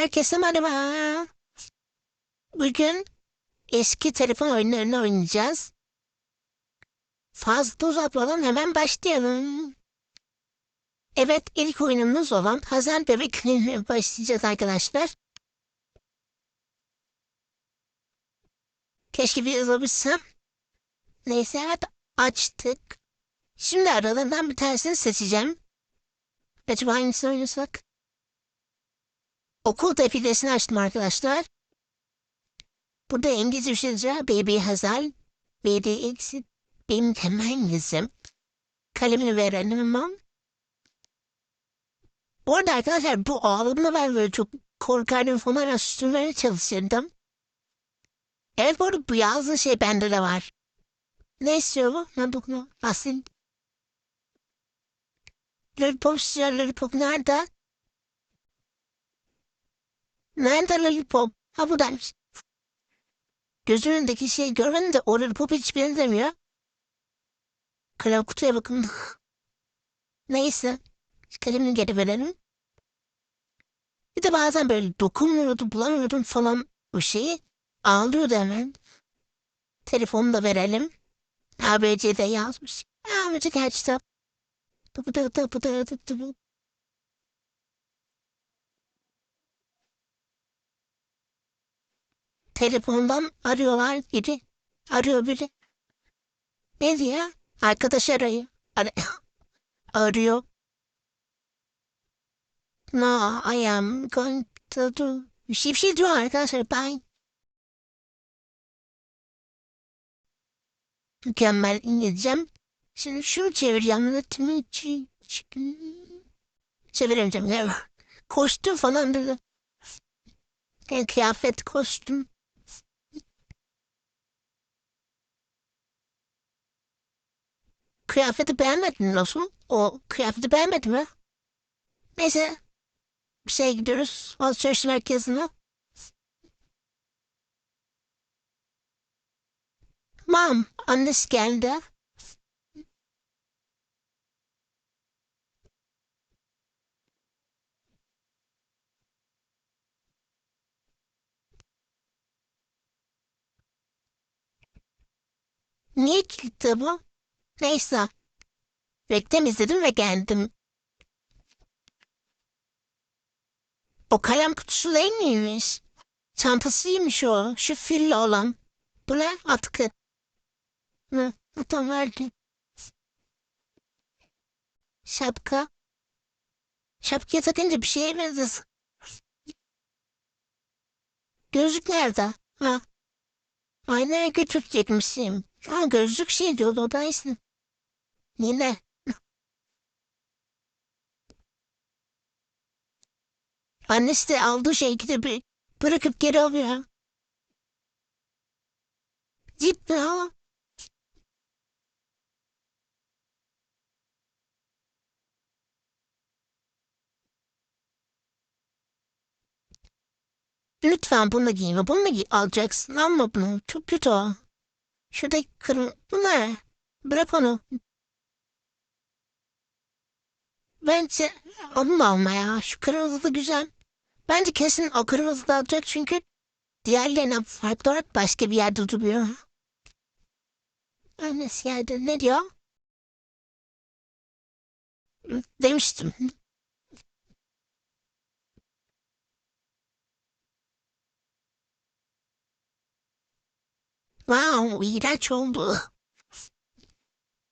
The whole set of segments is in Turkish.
Herkese merhaba. Bugün eski telefon oyunlarını oynayacağız. Fazla uzatmadan hemen başlayalım. Evet ilk oyunumuz olan Hazar Bebek'le başlayacağız arkadaşlar. Keşke bir yazabilsem. Neyse evet açtık. Şimdi aralarından bir tanesini seçeceğim. Acaba hangisini oynasak? Okul defilesini açtım arkadaşlar. Burada İngilizce şey yazıyor. Baby Hazal. Baby exit. Benim temel İngilizcem. Kalemini verelim ama. Bu arada arkadaşlar bu ağlamda ben böyle çok korkardım falan üstüne çalışırdım. Evet bu arada bu yazdığı şey bende de var. Ne istiyor bu? Ne bu? Asil. Lollipop istiyor. Lollipop nerede? Nerede lollipop? Ha buradaymış. Göz önündeki şey görmedim de o lollipop hiç benzemiyor. Kalem kutuya bakın. Neyse. Kalemini geri verelim. Bir de bazen böyle dokunmuyordum, bulamıyordum falan o şeyi. Ağlıyordu hemen. Telefonu da verelim. ABC'de yazmış. Müzik açtı. Tıpı tıpı tıpı tıpı tıpı. Telefondan arıyorlar biri. Arıyor biri. Ne diyor? Arkadaş arıyor. Ar arıyor. No, I am going to do... Bir şey, bir şey diyor arkadaşlar. Ben... Mükemmel İngilizcem. Şimdi şunu çevireceğim. Çeviremeyeceğim. Kostüm falan dedi. Yani kıyafet, kostüm. Kıyafeti beğenmedin nasıl? O kıyafeti beğenmedin mi? Neyse. Bir şey gidiyoruz. Alışveriş merkezine. Mam, annesi geldi. Niye kilitli bu? Neyse. Reklam izledim ve geldim. O kalem kutusu değil miymiş? Çantasıymış o. Şu filli olan. Bu ne? Atkı. Hı, tam verdi. Şapka. Şapkaya takınca bir şeye benzesin. Gözlük nerede? Ha. Aynaya götürecekmişim. Ha gözlük şey diyordu o da ismi. Yine. Annesi de aldığı şey kitabı bırakıp geri alıyor. Ciddi ha. Lütfen bunu giyme. Bunu giy alacaksın ama bunu. Çok kötü o. Şuradaki kırmızı. Bu ne? Bırak onu. Bence onu da alma ya. Şu kırmızı güzel. Bence kesin o kırmızı da alacak çünkü diğerlerine farklı olarak başka bir yerde duruyor. Annesi yerde ne diyor? Demiştim. Wow, iğrenç oldu.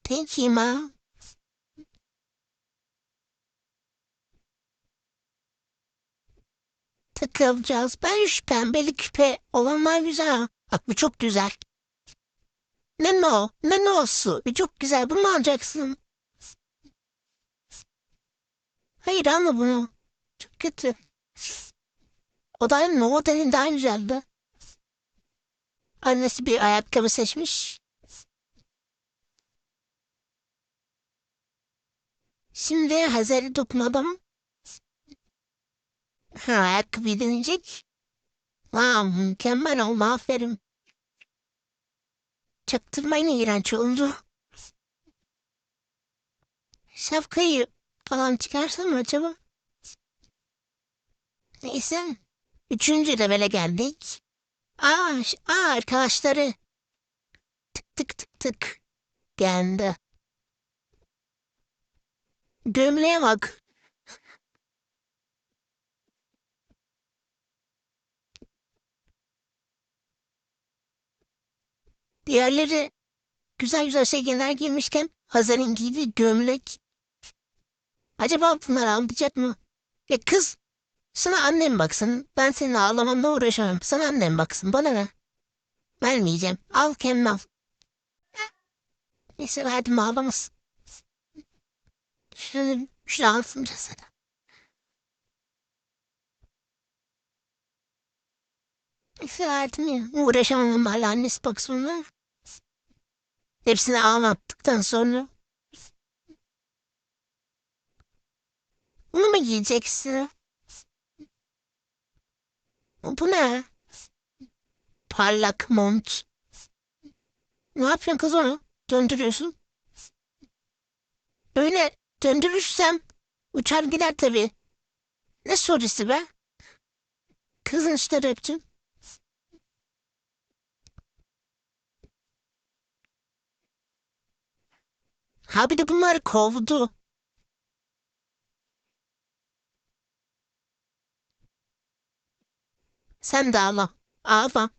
Thank you, ma. Takılacağız. Ben şu pembeli küpe olanlar güzel. Bak bu çok güzel. Ne no? Ne no'su? Bir çok güzel. Bunu alacaksın? Hayır alma bunu. Çok kötü. O da no dediğin daha güzeldi. Annesi bir ayakkabı seçmiş. Şimdi Hazar'ı dokunmadım. Ha, ayakkabı deneyecek. Wow, mükemmel oldu aferin. Çaktırmayın iğrenç oldu. Şapkayı falan çıkarsam acaba? Neyse Üçüncü levele geldik. Aa, aa arkadaşları. Tık tık tık tık. Geldi. Gömleğe bak. Diğerleri güzel güzel şeyler giymişken Hazar'ın giydiği gömlek. Acaba bunlar almayacak mı? Ya kız sana annem baksın. Ben senin ağlamanla uğraşamam. Sana annem baksın. Bana ne? Vermeyeceğim. Al kendin al. Neyse verdim ağlamasın. Şunu, şunu alsın sana. Neyse verdim ya. Uğraşamam hala annesi baksın. Hepsini ağlattıktan sonra. Bunu mu giyeceksin? Bu ne? Parlak mont. Ne yapıyorsun kız onu? Döndürüyorsun. Öyle döndürürsem uçar gider tabii. Ne sorusu be? Kızın işte rapçim. Ha bir de bunları kovdu. Sen de ağla. Ağla.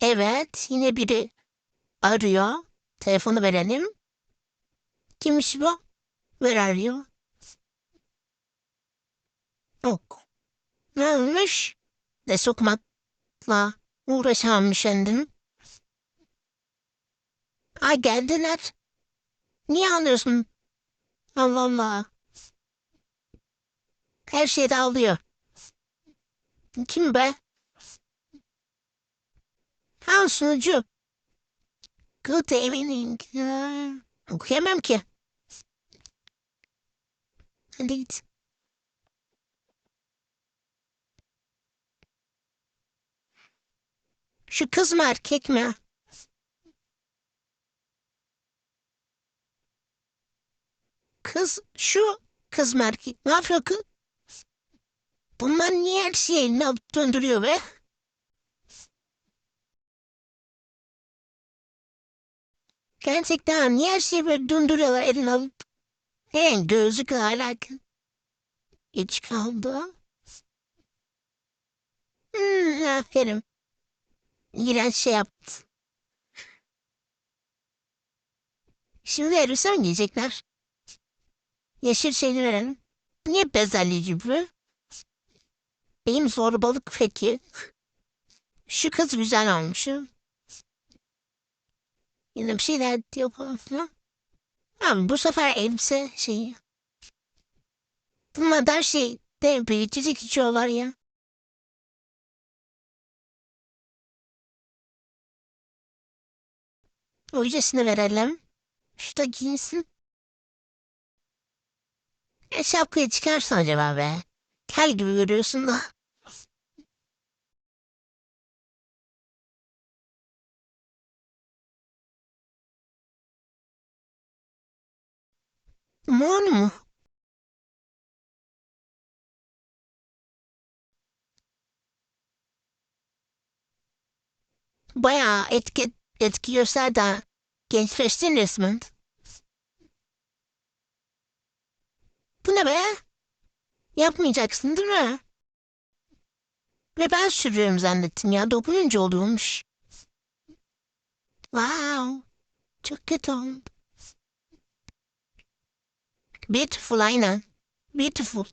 Evet, yine biri arıyor. Telefonu verelim. Kimmiş bu? Ver arıyor. Yok. Ne olmuş? Ne sokmakla uğraşamamış kendim. Ay geldiler. Niye ağlıyorsun? Allah Allah. Her şey de ağlıyor. Kim be? Ha sunucu. Good evening. Ha, Okuyamam ki. Hadi git. Şu kız mı erkek mi? Kız şu kız mı erkek? Ne yapıyor kız? Bunlar niye her şeyi alıp döndürüyor be? Gerçekten niye her şeyi böyle döndürüyorlar eline alıp? He gözlük hala geç kaldı. Hmm, aferin. İğrenç şey yaptı. Şimdi elbise mi? Yeşil şeyini verelim. Niye bezelye gibi? Benim zorbalık peki. Şu kız güzel olmuş. Yine bir şeyler filan. Abi bu sefer elbise şeyi. Bunlar da şey de büyütecek içiyorlar ya. O yücesini verelim. Şu da giyinsin. E şapkayı çıkarsın acaba be. Kel gibi görüyorsun da. Mor mu? Bayağı etki, etki gösterdi. Gençleştin resmen. Bu ne be? Yapmayacaksın değil mi? Ve ben sürüyorum zannettim ya. Dokununca oluyormuş. Wow. Çok kötü oldu. Beautiful aynen. Beautiful.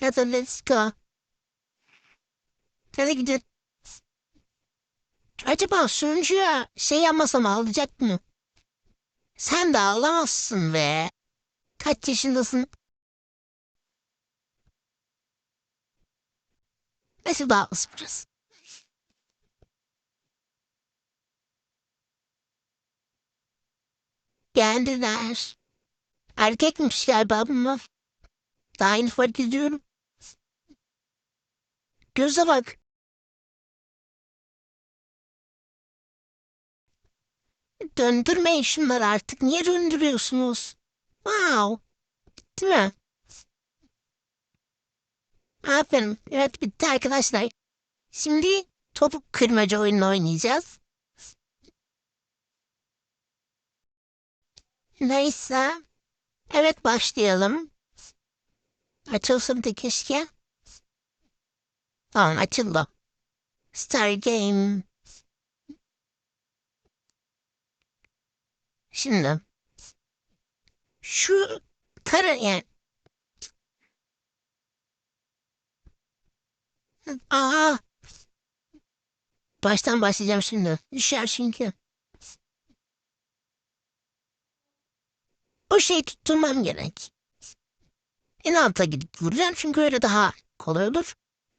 Hadi let's go. Hadi gidelim. Acaba sunucuya şey yapmasam alacak mı? Sen de ağlamazsın be. Kaç yaşındasın? Nasıl bağlısın burası? Geldiler. Erkekmiş galiba bunlar. Daha yeni fark ediyorum. Göze bak. Döndürmeyin şunları artık. Niye döndürüyorsunuz? Wow. Değil mi? Aferin. Evet bitti arkadaşlar. Şimdi topuk kırmaca oyunu oynayacağız. Neyse. Evet başlayalım. Açılsın da keşke. Tamam açıldı. Start game. Şimdi. Şu kara yani. Aa. Baştan başlayacağım şimdi. Düşer çünkü. O şeyi tutturmam gerek. En alta gidip vuracağım çünkü öyle daha kolay olur.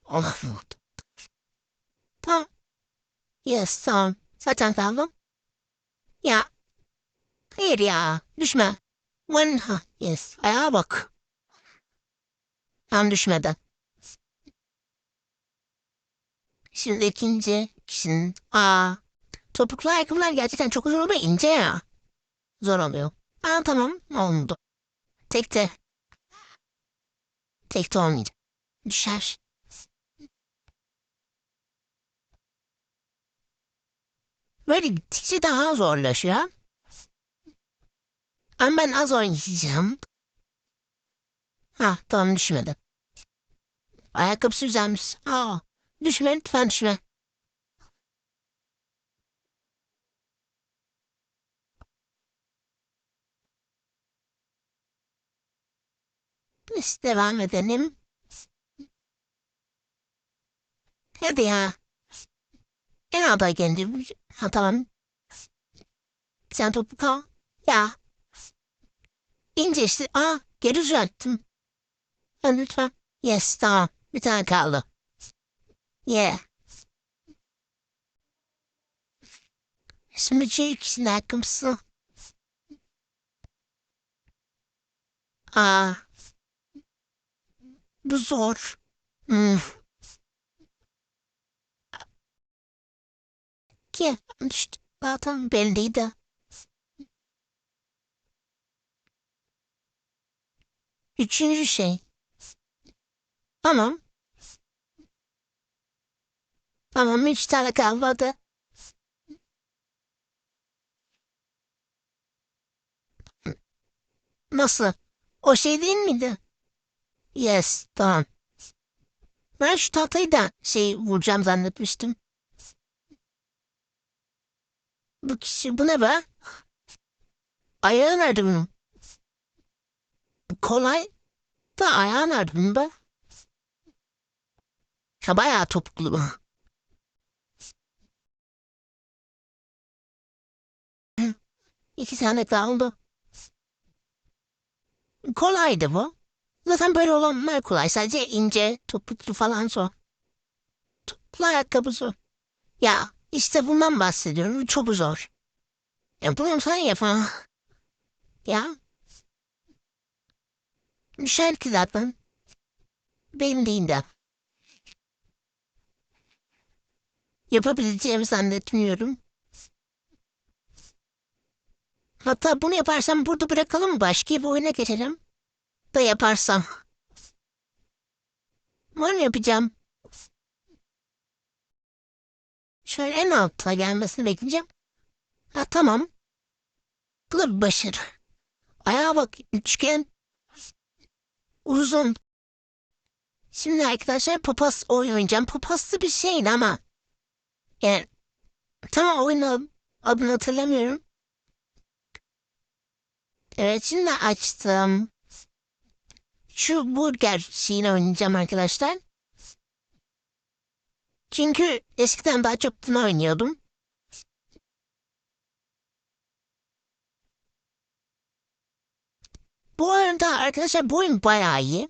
Allah vurdu. Tamam. Yes tamam. Zaten kaldım. Ya. Hayır ya. Düşme. One ha. Yes. Ayağa bak. Tam düşmeden. Şimdi ikinci kişinin. Aa. Topuklu ayakkabılar gerçekten çok zor oluyor. ince ya. Zor oluyor. Aa tamam. Oldu. Tekte. Tekte olmayacak. Düşer. Böyle gittikçe daha zorlaşıyor. Ama ben az oynayacağım. Ha tamam düşmedi. Ayakkabısı güzelmiş. Aa, düşme lütfen düşme. Biz devam edelim. Hadi ya. En alta kendi. Ha tamam. Sen topu kal. Ya. İnce işte. Aa geri düzelttim. Ha, lütfen. Yes tamam. Bir tane kaldı. Yeah. Şimdi şey ikisinin ayakkabısı. Aa. Bu zor. Hmm. Ki işte zaten belliydi. Üçüncü şey. Tamam. Tamam üç tane kalmadı. Nasıl? O şey değil miydi? Yes, tamam. Ben şu tahtayı da şey vuracağım zannetmiştim. Bu kişi bu ne be? Ayağı nerede bunun? Kolay da ayağı nerede bunun be? Ha bayağı topuklu. İki tane kaldı. Kolaydı bu. Zaten böyle olanlar kolay. Sadece ince, topuklu falan zor. Topuklu ayakkabı. Ya işte bundan bahsediyorum. Çok zor. Ya bunu sen yapma. Ya. Düşer ki zaten. Benim değil de. Yapabileceğimi zannetmiyorum. Hatta bunu yaparsam burada bırakalım başka bir oyuna geçelim. Da yaparsam. Var yapacağım. Şöyle en alta gelmesini bekleyeceğim. Ha tamam. Bu da bir başarı. Ayağa bak üçgen. Uzun. Şimdi arkadaşlar papaz oyun oynayacağım. Papazlı bir şeydi ama. Yani tamam oyunu adını hatırlamıyorum. Evet şimdi açtım. Şu burger şeyini oynayacağım arkadaşlar. Çünkü eskiden daha çok bunu oynuyordum. Bu arada arkadaşlar bu oyun bayağı iyi.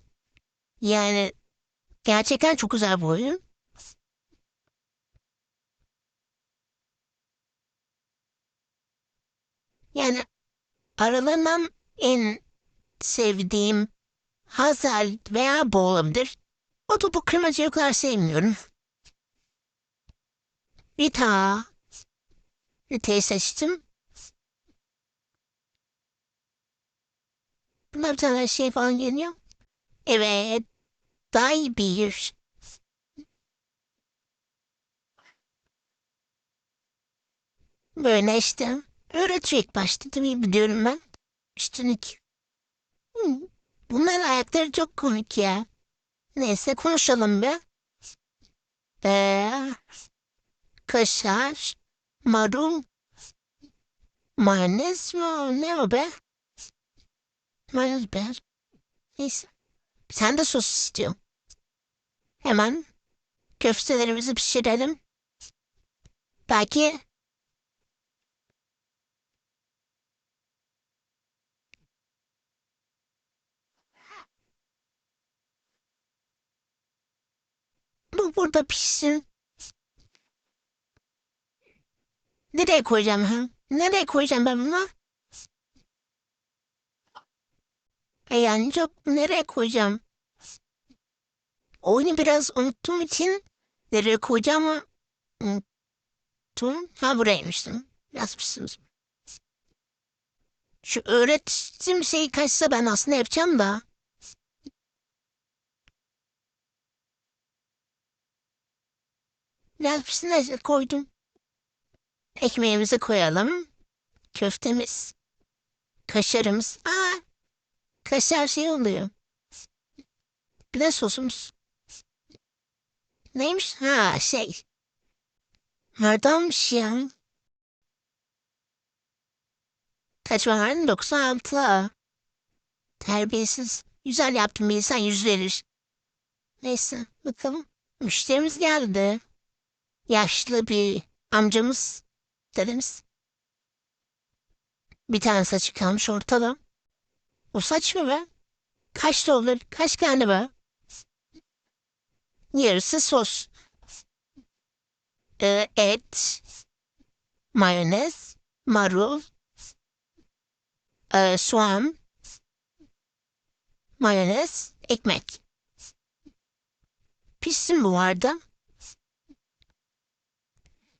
Yani gerçekten çok güzel bir oyun. Yani aralarından en sevdiğim Hazal veya Boğul'umdur. O topu kırmacıyı o kadar sevmiyorum. Rita. Rita'yı seçtim. Aklımda bir tane şey falan geliyor. Evet. Daha iyi bir. Böyle işte. Öğretecek başladı biliyorum ben. Üstünlük. Hı, Bunların ayakları çok komik ya. Neyse konuşalım be. Ee, kaşar, marul, mayonez mi? Ne o be? Mayonez be. Neyse. Sen de sos istiyorum. Hemen köftelerimizi pişirelim. Belki bu burada pişsin. Nereye koyacağım ha? Nereye koyacağım ben bunu? E yani çok nereye koyacağım? Oyunu biraz unuttuğum için nereye koyacağımı unuttum. Ha buraymıştım. Yazmışsınız. Şu öğretim şeyi kaçsa ben aslında yapacağım da. Yazmışsınız koydum. Ekmeğimizi koyalım. Köftemiz. Kaşarımız. Aa, kaşar şey oluyor. Bir de sosumuz. Neymiş? Ha şey. Neredenmiş ya? Kaç var? 96. Terbiyesiz. Güzel yaptım bir insan yüz verir. Neyse bakalım. Müşterimiz geldi. Yaşlı bir amcamız. Dedemiz. Bir tane saçı kalmış ortada. O saç mı be? Kaç dolar? Kaç tane be? Yarısı sos. Ee, et. Mayonez. Marul. Ee, soğan. Mayonez. Ekmek. Pişsin bu arada.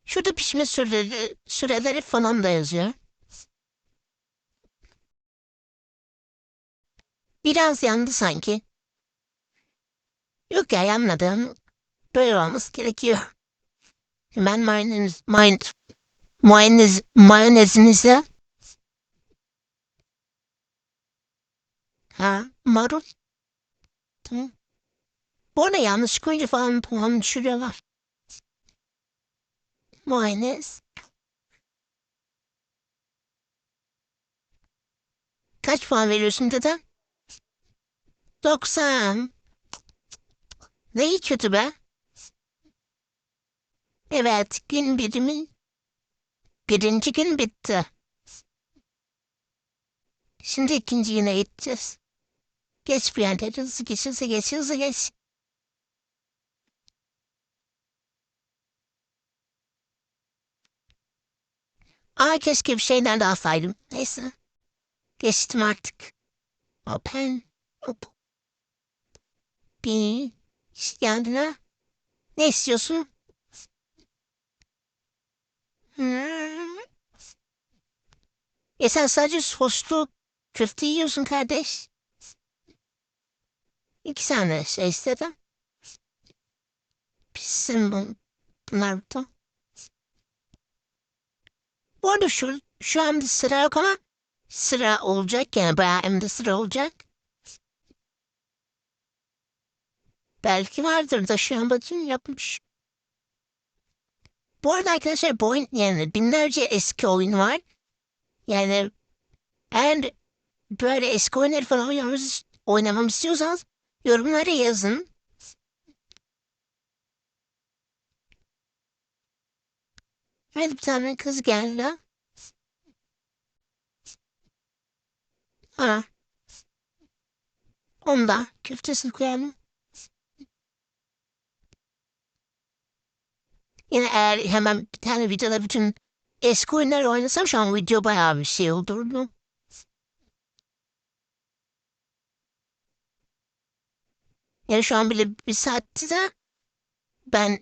Şurada pişme süreleri, süreleri falan da yazıyor. Biraz yandı sanki. Yok ya yanmadı. Böyle olması gerekiyor. Ben mayonez, mayonez, mayonez, mayonezinize ha marul. Tamam. Bu arada yanlış koyunca falan puan düşürüyorlar. Mayonez. Kaç puan veriyorsun dede? 90. Ne iyi kötü be. Evet, gün birimi birinci gün bitti. Şimdi ikinci güne gideceğiz. Geç bir yerlere hızlı geç, hızlı geç, hızlı geç. Aa keşke bir şeyler daha saydım. Neyse. Geçtim artık. Open. Hop. Geldin ha. Ne istiyorsun? Hmm. E sen sadece soslu köfte yiyorsun kardeş. İki tane şey istedim. Pişsin bu, bunlar da. Bu arada şu, şu an bir sıra yok ama sıra olacak yani bayağı hem de sıra olacak. Belki vardır bakayım yapmış. Bu arada arkadaşlar oyun yani binlerce eski oyun var. Yani eğer böyle eski oyunları falan oynamamız, oynamamı istiyorsanız yorumlara yazın. Evet bir tane kız geldi. Ha. Onda köftesini koyalım. Yine eğer hemen bir tane videoda bütün eski oyunları oynasam şu an video bayağı bir şey olurdu. Yani şu an bile bir saatti de ben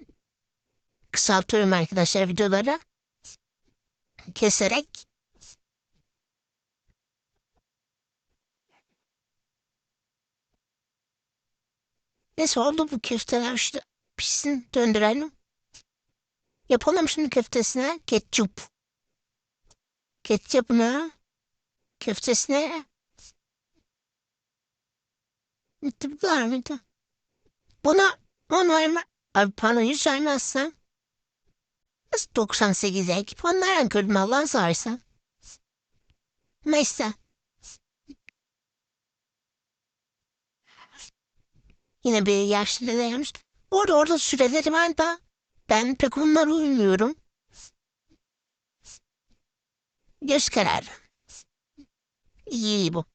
kısaltıyorum arkadaşlar videoları. Keserek. Neyse oldu bu köfteler işte pişsin döndürelim. Yapalım şimdi köftesine ketçup. Ketçup ne? Köftesine. Kadar mıydı? Buna on verme. Abi panoyu saymazsan. Nasıl 98 ek? Puanlardan kırdım Allah'ın sarsa. Neyse. Yine bir yaşlı dedeymiş. Orada orada süreleri var da ben pek onlara uymuyorum. Göz kararı. İyi bu.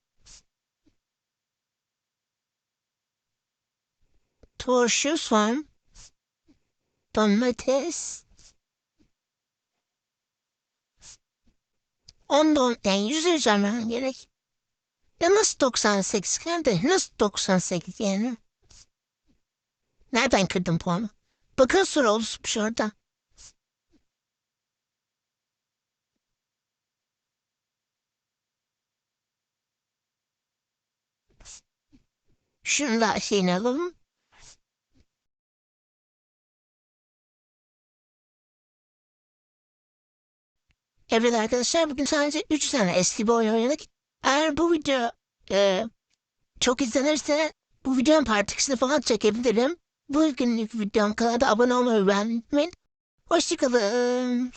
Turşu, soğan, domates. Ondan yani yüz üzerinden gerek. Ya nasıl 98 kardeş? Nasıl 98 yani? Nereden kırdın puanı? Sıra oluşmuş orada. Şunu da şeyini alalım. Evet arkadaşlar bugün sadece 3 tane eski bir oyun oynadık. Eğer bu video e, çok izlenirse bu videonun part 2'sini falan çekebilirim. Bugünlük videom kanala abone olmayı unutmayın. Hoşçakalın.